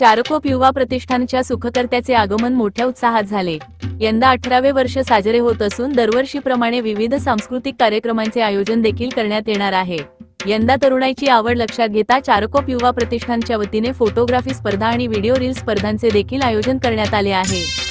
चारकोप युवा प्रतिष्ठानच्या सुखकर्त्याचे आगमन मोठ्या उत्साहात झाले. यंदा अठरावे वर्ष साजरे होत असून दरवर्षीप्रमाणे विविध सांस्कृतिक कार्यक्रमांचे आयोजन देखील करण्यात येणार आहे. यंदा तरुणाईची आवड लक्षात घेता चारकोप युवा प्रतिष्ठानच्या वतीने फोटोग्राफी स्पर्धा आणि व्हिडिओ रील स्पर्धांचे देखील आयोजन करण्यात आले आहे.